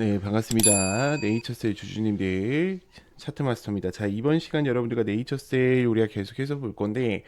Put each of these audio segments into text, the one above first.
네, 반갑습니다. 네이처셀 주주님들 차트마스터입니다. 자, 이번 시간 여러분들과 네이처셀 우리가 계속해서 볼 건데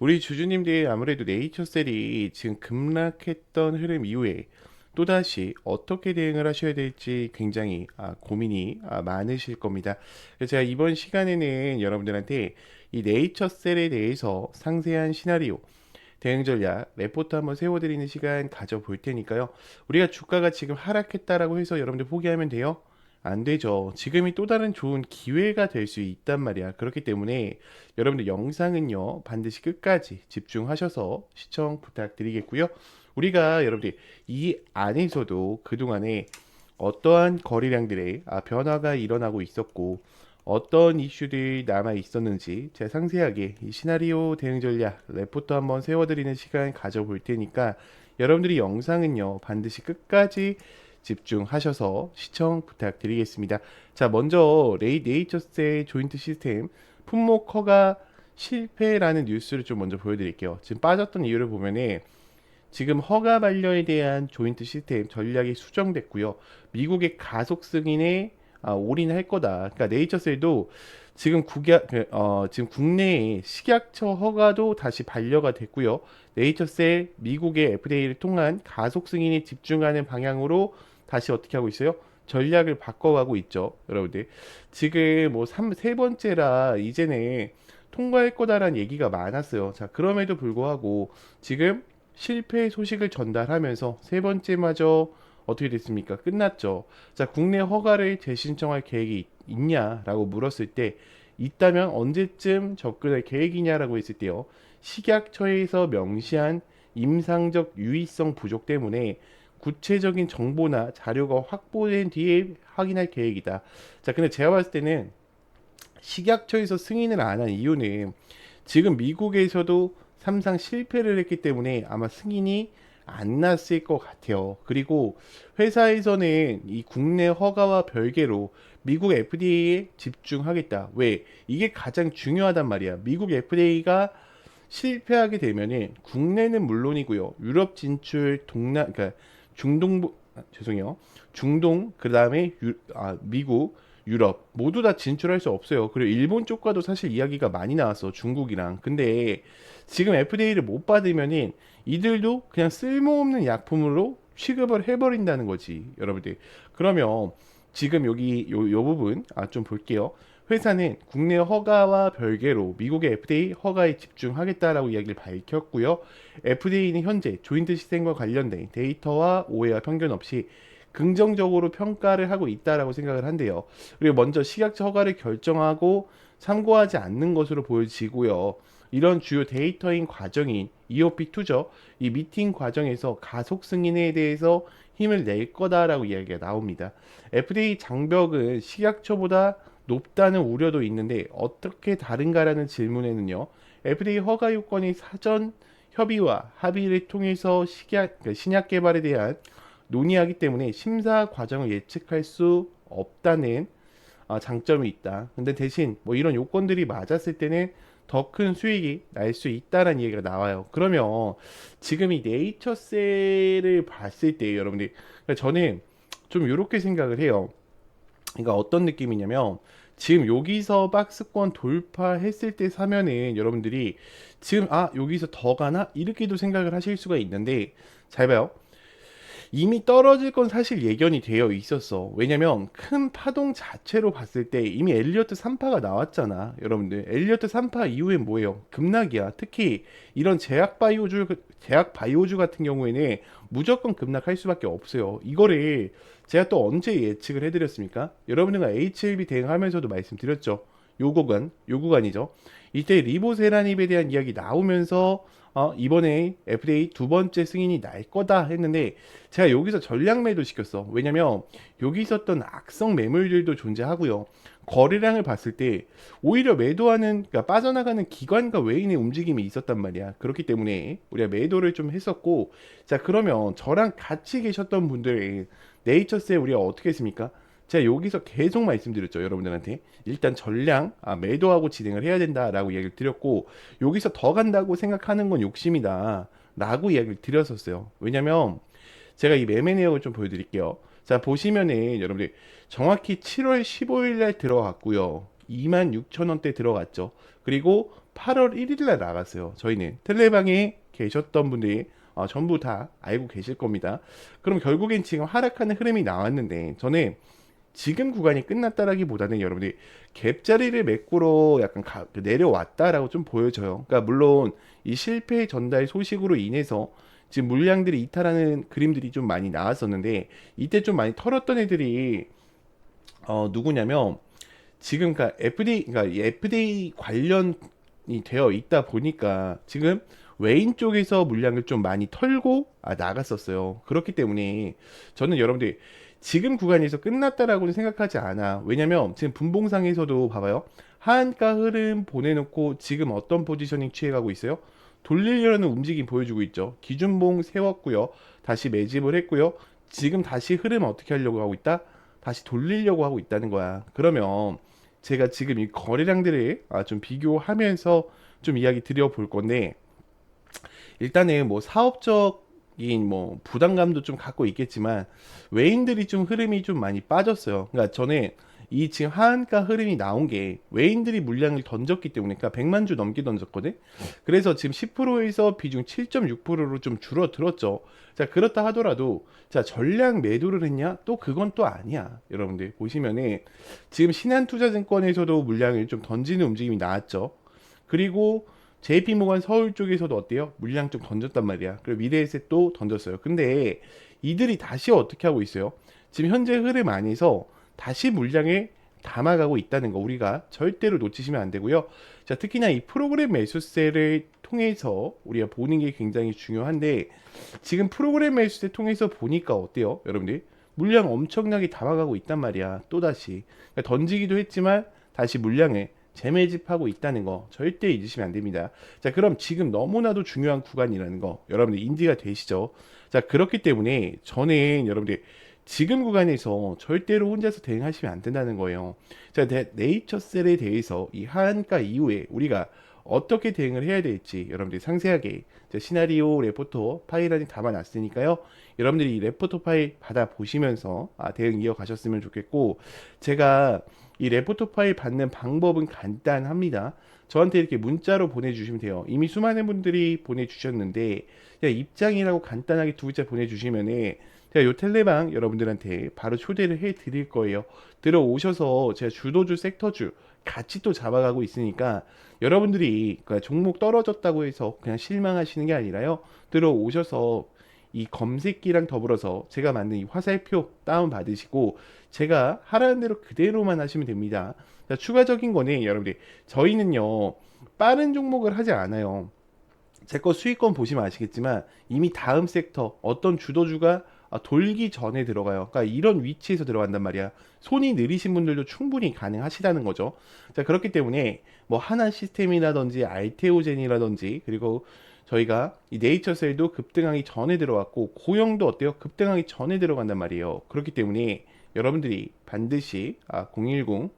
우리 주주님들 아무래도 네이처셀이 지금 급락했던 흐름 이후에 또다시 어떻게 대응을 하셔야 될지 굉장히 아, 고민이 아, 많으실 겁니다. 그래서 제가 이번 시간에는 여러분들한테 이 네이처셀에 대해서 상세한 시나리오 대응 전략 레포트 한번 세워드리는 시간 가져볼 테니까요. 우리가 주가가 지금 하락했다라고 해서 여러분들 포기하면 돼요? 안 되죠. 지금이 또 다른 좋은 기회가 될 수 있단 말이야. 그렇기 때문에 여러분들 영상은요 반드시 끝까지 집중하셔서 시청 부탁드리겠고요. 우리가 여러분들 이 안에서도 그동안에 어떠한 거래량들의 아, 변화가 일어나고 있었고 어떤 이슈들이 남아 있었는지 제가 상세하게 이 시나리오 대응 전략 레포트 한번 세워드리는 시간 가져볼 테니까 여러분들이 영상은요 반드시 끝까지 집중하셔서 시청 부탁드리겠습니다. 자 먼저 레이 네이처스의 조인트 시스템 품목 허가 실패라는 뉴스를 좀 먼저 보여드릴게요. 지금 빠졌던 이유를 보면은 지금 허가 반려에 대한 조인트 시스템 전략이 수정됐고요. 미국의 가속 승인에 아, 올인할 거다. 그러니까 네이처셀도 지금 국약 그, 어, 지금 국내에 식약처 허가도 다시 반려가 됐고요. 네이처셀 미국의 FDA를 통한 가속 승인에 집중하는 방향으로 다시 어떻게 하고 있어요? 전략을 바꿔가고 있죠, 여러분들. 지금 뭐세 번째라 이제는 통과할 거다라는 얘기가 많았어요. 자, 그럼에도 불구하고 지금 실패 소식을 전달하면서 세 번째마저 어떻게 됐습니까? 끝났죠. 자, 국내 허가를 재신청할 계획이 있냐라고 물었을 때 있다면 언제쯤 접근할 계획이냐라고 했을 때요. 식약처에서 명시한 임상적 유의성 부족 때문에 구체적인 정보나 자료가 확보된 뒤에 확인할 계획이다. 자, 근데 제가 봤을 때는 식약처에서 승인을 안 한 이유는 지금 미국에서도 삼상 실패를 했기 때문에 아마 승인이 안 났을 것 같아요. 그리고 회사에서는 이 국내 허가와 별개로 미국 FDA에 집중하겠다. 왜? 이게 가장 중요하단 말이야. 미국 FDA가 실패하게 되면은 국내는 물론이고요. 유럽 진출 동남 그러니까 중동 아, 죄송해요. 중동 그 다음에 유, 아, 미국 유럽 모두 다 진출할 수 없어요. 그리고 일본 쪽과도 사실 이야기가 많이 나왔어. 중국이랑. 근데 지금 FDA를 못 받으면은 이들도 그냥 쓸모없는 약품으로 취급을 해버린다는 거지. 여러분들. 그러면 지금 여기 요, 요 부분 아, 좀 볼게요. 회사는 국내 허가와 별개로 미국의 FDA 허가에 집중하겠다라고 이야기를 밝혔고요. FDA는 현재 조인트 시스템과 관련된 데이터와 오해와 편견 없이 긍정적으로 평가를 하고 있다라고 생각을 한대요. 그리고 먼저 식약처 허가를 결정하고 참고하지 않는 것으로 보여지고요. 이런 주요 데이터인 과정인 EOP2죠. 이 미팅 과정에서 가속 승인에 대해서 힘을 낼 거다라고 이야기가 나옵니다. FDA 장벽은 식약처보다 높다는 우려도 있는데 어떻게 다른가라는 질문에는요. FDA 허가 요건이 사전 협의와 합의를 통해서 식약, 그러니까 신약 개발에 대한 논의하기 때문에 심사 과정을 예측할 수 없다는 아, 장점이 있다. 근데 대신 뭐 이런 요건들이 맞았을 때는 더 큰 수익이 날 수 있다라는 얘기가 나와요. 그러면 지금 이 네이처셀을 봤을 때 여러분들 그러니까 저는 좀 이렇게 생각을 해요. 그러니까 어떤 느낌이냐면 지금 여기서 박스권 돌파했을 때 사면은 여러분들이 지금 아 여기서 더 가나 이렇게도 생각을 하실 수가 있는데 잘 봐요. 이미 떨어질 건 사실 예견이 되어 있었어. 왜냐면 큰 파동 자체로 봤을 때 이미 엘리어트 3파가 나왔잖아. 여러분들. 엘리어트 3파 이후엔 뭐예요? 급락이야. 특히 이런 제약 바이오주 제약 바이오주 같은 경우에는 무조건 급락할 수밖에 없어요. 이거를 제가 또 언제 예측을 해드렸습니까? 여러분들과 HLB 대응하면서도 말씀드렸죠. 요 구간, 요 구간이죠. 이때 리보세라닙에 대한 이야기 나오면서 어, 이번에 FDA 두 번째 승인이 날 거다 했는데 제가 여기서 전략 매도 시켰어. 왜냐면 여기 있었던 악성 매물들도 존재하고요. 거래량을 봤을 때 오히려 매도하는 그러니까 빠져나가는 기관과 외인의 움직임이 있었단 말이야. 그렇기 때문에 우리가 매도를 좀 했었고 자 그러면 저랑 같이 계셨던 분들 네이처스에 우리가 어떻게 했습니까? 제가 여기서 계속 말씀드렸죠 여러분들한테 일단 전량 아, 매도하고 진행을 해야 된다라고 이야기를 드렸고 여기서 더 간다고 생각하는 건 욕심이다 라고 이야기를 드렸었어요 왜냐면 제가 이 매매 내역을 좀 보여드릴게요 자, 보시면은 여러분들 정확히 7월 15일 날 들어갔고요. 26,000원대 들어갔죠. 그리고 8월 1일 날 나갔어요. 저희는 텔레방에 계셨던 분들이 어, 전부 다 알고 계실 겁니다. 그럼 결국엔 지금 하락하는 흐름이 나왔는데 저는 지금 구간이 끝났다라기보다는 여러분들이 갭자리를 메꾸러 약간 가- 그 내려왔다라고 좀 보여져요. 그러니까 물론 이 실패 전달 소식으로 인해서 지금 물량들이 이탈하는 그림들이 좀 많이 나왔었는데 이때 좀 많이 털었던 애들이 어 누구냐면 지금 그러니까 FDA 그러니까 이 FDA 관련이 되어 있다 보니까 지금 외인 쪽에서 물량을 좀 많이 털고 아, 나갔었어요. 그렇기 때문에 저는 여러분들 지금 구간에서 끝났다라고는 생각하지 않아. 왜냐면 지금 분봉상에서도 봐봐요. 하한가 흐름 보내놓고 지금 어떤 포지셔닝 취해가고 있어요? 돌리려는 움직임 보여주고 있죠. 기준봉 세웠고요. 다시 매집을 했고요. 지금 다시 흐름 어떻게 하려고 하고 있다? 다시 돌리려고 하고 있다는 거야. 그러면 제가 지금 이 거래량들을 아, 좀 비교하면서 좀 이야기 드려볼 건데 일단은 뭐 사업적 인뭐 부담감도 좀 갖고 있겠지만 외인들이 좀 흐름이 좀 많이 빠졌어요. 그러니까 저는 이 지금 하한가 흐름이 나온 게 외인들이 물량을 던졌기 때문에 그러니까 100만 주 넘게 던졌거든. 그래서 지금 10%에서 비중 7.6%로 좀 줄어들었죠. 자, 그렇다 하더라도 자, 전량 매도를 했냐? 또 그건 또 아니야. 여러분들 보시면은 지금 신한투자증권에서도 물량을 좀 던지는 움직임이 나왔죠. 그리고 JP모간 서울 쪽에서도 어때요? 물량 좀 던졌단 말이야. 그리고 미래에셋도 던졌어요. 근데 이들이 다시 어떻게 하고 있어요? 지금 현재 흐름 안에서 다시 물량을 담아가고 있다는 거 우리가 절대로 놓치시면 안 되고요. 자, 특히나 이 프로그램 매수세를 통해서 우리가 보는 게 굉장히 중요한데 지금 프로그램 매수세 통해서 보니까 어때요? 여러분들 물량 엄청나게 담아가고 있단 말이야. 또다시 그러니까 던지기도 했지만 다시 물량을 재매집하고 있다는 거 절대 잊으시면 안 됩니다. 자, 그럼 지금 너무나도 중요한 구간이라는 거 여러분들 인지가 되시죠? 자, 그렇기 때문에 저는 여러분들 지금 구간에서 절대로 혼자서 대응하시면 안 된다는 거예요. 자, 네- 네이처셀에 대해서 이 하한가 이후에 우리가 어떻게 대응을 해야 될지 여러분들이 상세하게 제 시나리오 레포터 파일 안에 담아놨으니까요. 여러분들이 이 레포터 파일 받아 보시면서 아, 대응 이어가셨으면 좋겠고 제가 이 레포터 파일 받는 방법은 간단합니다. 저한테 이렇게 문자로 보내주시면 돼요. 이미 수많은 분들이 보내주셨는데 그냥 입장이라고 간단하게 두 글자 보내주시면은 제가 요 텔레방 여러분들한테 바로 초대를 해 드릴 거예요. 들어오셔서 제가 주도주, 섹터주 같이 또 잡아가고 있으니까 여러분들이 그 종목 떨어졌다고 해서 그냥 실망하시는 게 아니라요. 들어오셔서 이 검색기랑 더불어서 제가 만든 이 화살표 다운 받으시고 제가 하라는 대로 그대로만 하시면 됩니다. 자, 추가적인 거는 여러분들 저희는요 빠른 종목을 하지 않아요. 제 거 수익권 보시면 아시겠지만 이미 다음 섹터 어떤 주도주가 아, 돌기 전에 들어가요. 그러니까 이런 위치에서 들어간단 말이야. 손이 느리신 분들도 충분히 가능하시다는 거죠. 자, 그렇기 때문에 뭐 하나 시스템이라든지 알테오젠이라든지 그리고 저희가 이 네이처셀도 급등하기 전에 들어왔고 고영도 어때요? 급등하기 전에 들어간단 말이에요. 그렇기 때문에 여러분들이 반드시 아, 010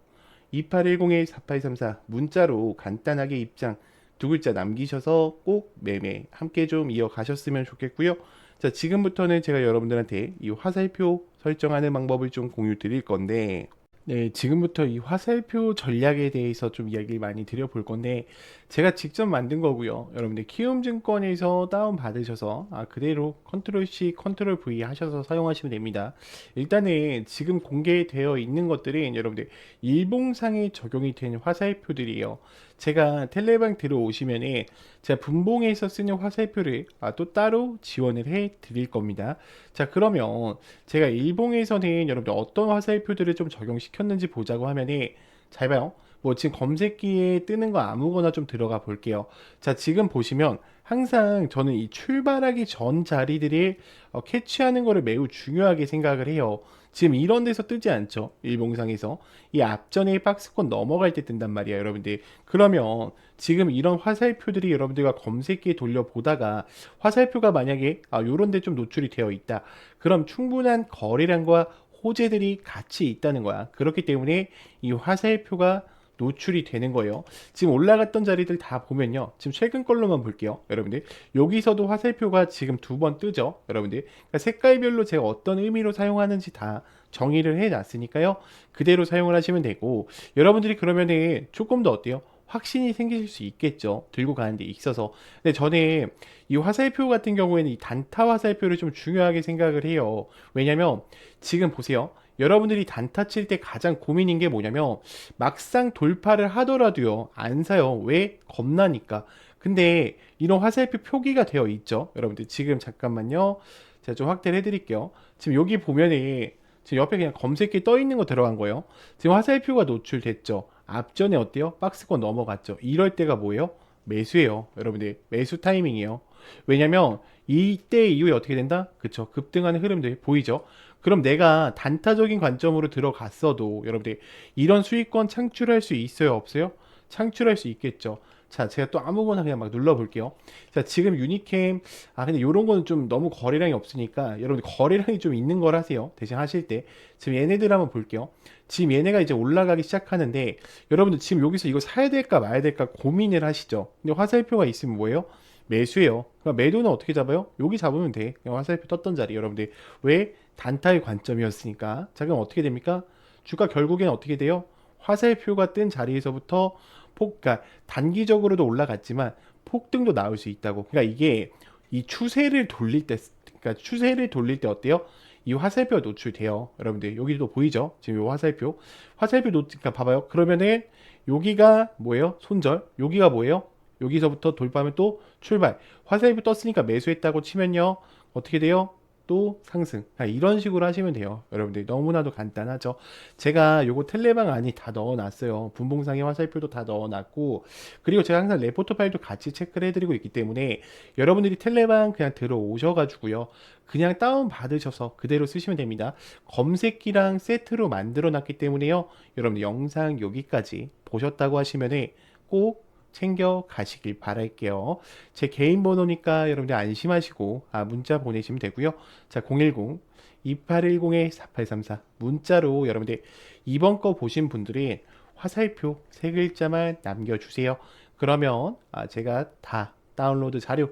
2810-4834 문자로 간단하게 입장 두 글자 남기셔서 꼭 매매 함께 좀 이어가셨으면 좋겠고요. 자, 지금부터는 제가 여러분들한테 이 화살표 설정하는 방법을 좀 공유 드릴 건데, 네, 지금부터 이 화살표 전략에 대해서 좀 이야기를 많이 드려볼 건데, 제가 직접 만든 거고요. 여러분들 키움증권에서 다운 받으셔서 아, 그대로 컨트롤 C, 컨트롤 V 하셔서 사용하시면 됩니다. 일단은 지금 공개되어 있는 것들은 여러분들 일봉상에 적용이 된 화살표들이에요. 제가 텔레방 들어오시면은 제가 분봉에서 쓰는 화살표를 아, 또 따로 지원을 해 드릴 겁니다. 자, 그러면 제가 일봉에서는 여러분들 어떤 화살표들을 좀 적용시켰는지 보자고 하면은 잘 봐요. 뭐 지금 검색기에 뜨는 거 아무거나 좀 들어가 볼게요. 자, 지금 보시면 항상 저는 이 출발하기 전 자리들이 어, 캐치하는 거를 매우 중요하게 생각을 해요. 지금 이런 데서 뜨지 않죠. 일봉상에서. 이 앞전에 박스권 넘어갈 때 뜬단 말이에요, 여러분들. 그러면 지금 이런 화살표들이 여러분들과 검색기에 돌려보다가 화살표가 만약에 아, 요런 데 좀 노출이 되어 있다. 그럼 충분한 거래량과 호재들이 같이 있다는 거야. 그렇기 때문에 이 화살표가 노출이 되는 거예요. 지금 올라갔던 자리들 다 보면요. 지금 최근 걸로만 볼게요. 여러분들. 여기서도 화살표가 지금 두 번 뜨죠. 여러분들. 그러니까 색깔별로 제가 어떤 의미로 사용하는지 다 정의를 해 놨으니까요. 그대로 사용을 하시면 되고 여러분들이 그러면은 조금 더 어때요? 확신이 생기실 수 있겠죠. 들고 가는 데 있어서. 근데 저는 이 화살표 같은 경우에는 이 단타 화살표를 좀 중요하게 생각을 해요. 왜냐면 지금 보세요. 여러분들이 단타 칠 때 가장 고민인 게 뭐냐면 막상 돌파를 하더라도요. 안 사요. 왜? 겁나니까. 근데 이런 화살표 표기가 되어 있죠. 여러분들 지금 잠깐만요. 제가 좀 확대를 해드릴게요. 지금 여기 보면은 지금 옆에 그냥 검색기 떠 있는 거 들어간 거예요. 지금 화살표가 노출됐죠. 앞전에 어때요? 박스권 넘어갔죠. 이럴 때가 뭐예요? 매수예요. 여러분들 매수 타이밍이에요. 왜냐면 이때 이후에 어떻게 된다? 그쵸. 급등하는 흐름들 보이죠? 그럼 내가 단타적인 관점으로 들어갔어도 여러분들 이런 수익권 창출할 수 있어요? 없어요? 창출할 수 있겠죠. 자, 제가 또 아무거나 그냥 막 눌러볼게요. 자, 지금 유니캠, 아, 근데 이런 거는 좀 너무 거래량이 없으니까 여러분들 거래량이 좀 있는 걸 하세요. 대신 하실 때. 지금 얘네들 한번 볼게요. 지금 얘네가 이제 올라가기 시작하는데 여러분들 지금 여기서 이거 사야 될까 말아야 될까 고민을 하시죠. 근데 화살표가 있으면 뭐예요? 매수예요. 그러니까 매도는 어떻게 잡아요? 여기 잡으면 돼. 화살표 떴던 자리. 여러분들 왜? 단타의 관점이었으니까. 자, 그럼 어떻게 됩니까? 주가 결국엔 어떻게 돼요? 화살표가 뜬 자리에서부터 폭, 그러니까 단기적으로도 올라갔지만 폭등도 나올 수 있다고. 그러니까 이게 이 추세를 돌릴 때, 그러니까 추세를 돌릴 때 어때요? 이 화살표가 노출돼요. 여러분들 여기도 보이죠? 지금 이 화살표, 화살표 노, 그러니까 봐봐요. 그러면은 여기가 뭐예요? 손절. 여기가 뭐예요? 여기서부터 돌파하면 또 출발. 화살표 떴으니까 매수했다고 치면요. 어떻게 돼요? 또 상승. 아, 이런 식으로 하시면 돼요. 여러분들 너무나도 간단하죠. 제가 요거 텔레방 안이 다 넣어놨어요. 분봉상의 화살표도 다 넣어놨고 그리고 제가 항상 레포트 파일도 같이 체크를 해드리고 있기 때문에 여러분들이 텔레방 그냥 들어오셔가지고요. 그냥 다운 받으셔서 그대로 쓰시면 됩니다. 검색기랑 세트로 만들어 놨기 때문에요. 여러분들 영상 여기까지 보셨다고 하시면은 꼭 챙겨 가시길 바랄게요. 제 개인 번호니까 여러분들 안심하시고 아, 문자 보내시면 되고요. 자, 010 2810-4834 문자로 여러분들 이번 거 보신 분들이 화살표 세 글자만 남겨주세요. 그러면 아, 제가 다 다운로드 자료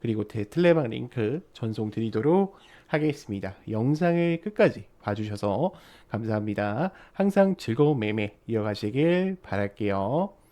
그리고 제 텔레방 링크 전송 드리도록 하겠습니다. 영상을 끝까지 봐주셔서 감사합니다. 항상 즐거운 매매 이어가시길 바랄게요.